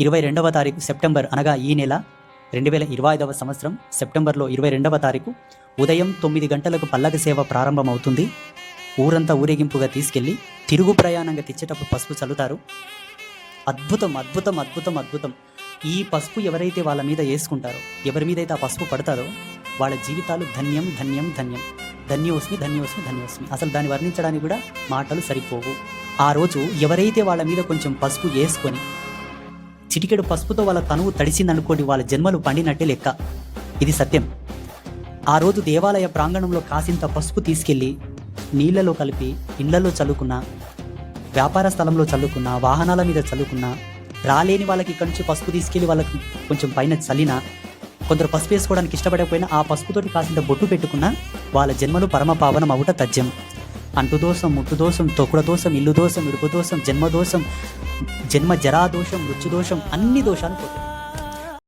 ఇరవై రెండవ తారీఖు సెప్టెంబర్ అనగా ఈ నెల రెండు వేల ఇరవై ఐదవ సంవత్సరం సెప్టెంబర్లో ఇరవై రెండవ తారీఖు ఉదయం తొమ్మిది గంటలకు పల్లక సేవ ప్రారంభమవుతుంది. ఊరంతా ఊరేగింపుగా తీసుకెళ్ళి తిరుగు ప్రయాణంగా తెచ్చేటప్పుడు పసుపు చల్లుతారు. అద్భుతం అద్భుతం అద్భుతం అద్భుతం. ఈ పసుపు ఎవరైతే వాళ్ళ మీద వేసుకుంటారో ఎవరి మీద అయితే ఆ పసుపు పడతారో వాళ్ళ జీవితాలు ధన్యం ధన్యం ధన్యం. ధన్యోస్మి ధన్యోస్మి ధన్యోస్మి. అసలు దాన్ని వర్ణించడానికి కూడా మాటలు సరిపోవు. ఆ రోజు ఎవరైతే వాళ్ళ మీద కొంచెం పసుపు వేసుకొని చిటికెడు పసుపుతో వాళ్ళ తనువు తడిసిందనుకోండి వాళ్ళ జన్మలు పండినట్టే లెక్క. ఇది సత్యం. ఆ రోజు దేవాలయ ప్రాంగణంలో కాసింత పసుపు తీసుకెళ్ళి నీళ్ళలో కలిపి ఇళ్ళలో చల్లుకున్న వ్యాపార స్థలంలో చల్లుకున్న వాహనాల మీద చల్లుకున్న రాలేని వాళ్ళకి ఇక్కడి నుంచి పసుపు తీసుకెళ్ళి వాళ్ళకి కొంచెం పైన చల్లిన కొందరు పసుపు వేసుకోవడానికి ఇష్టపడకపోయినా ఆ పసుపుతోటి కాసింత బొట్టు పెట్టుకున్న వాళ్ళ జన్మలు పరమ పావనం అవుట తథ్యం. అంటు దోషం ముట్టు దోషం తొక్కుడ దోషం ఇల్లు దోషం ఇడుపు దోషం జన్మ దోషం జన్మ జరాదోషం మృత్యుదోషం అన్ని దోషాలు పోతాయి.